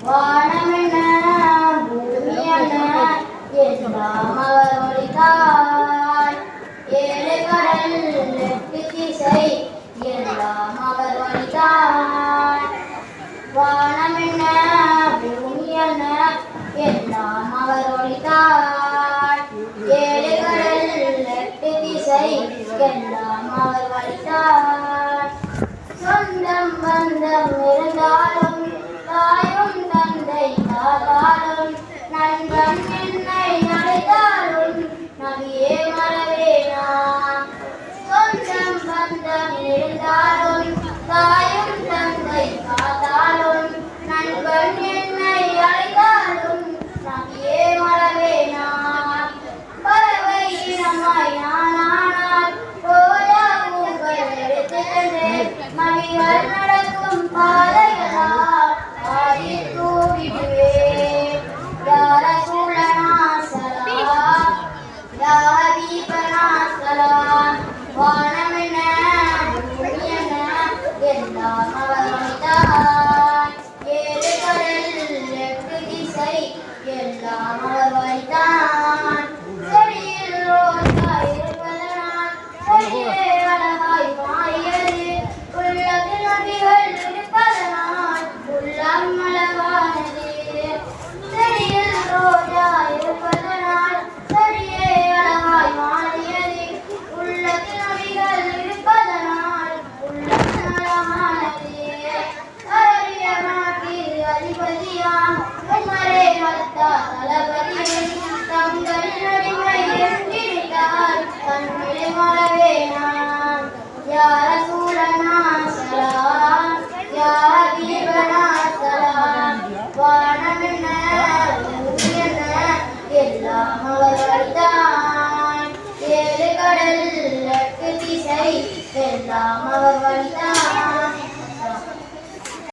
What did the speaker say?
வானமென்ன பூமியென்ன எல்லாம் அவர் ஒளித்தார் ஏழு கடல் எட்டு திசை எல்லாம் அவர் ஒளித்தார் வானமென்ன பூமியென்ன எல்லாம் அவர் ஒளித்தார் ஏழு கடல் எட்டு திசை எல்லாம் அவர் வழித்தார் சொந்தம் பந்தம் இருந்தாலும் தாய் தந்தை தாதாலும் நண்பன் என்னை அழைத்தாலும் நபியே மறவேனா சொந்தம் பந்தம் இருந்தாலும் எல்லாம் அவர் மனிதான் அவர் ஏழு கடல் திசை. எல்லாம் அவர் வழிதான்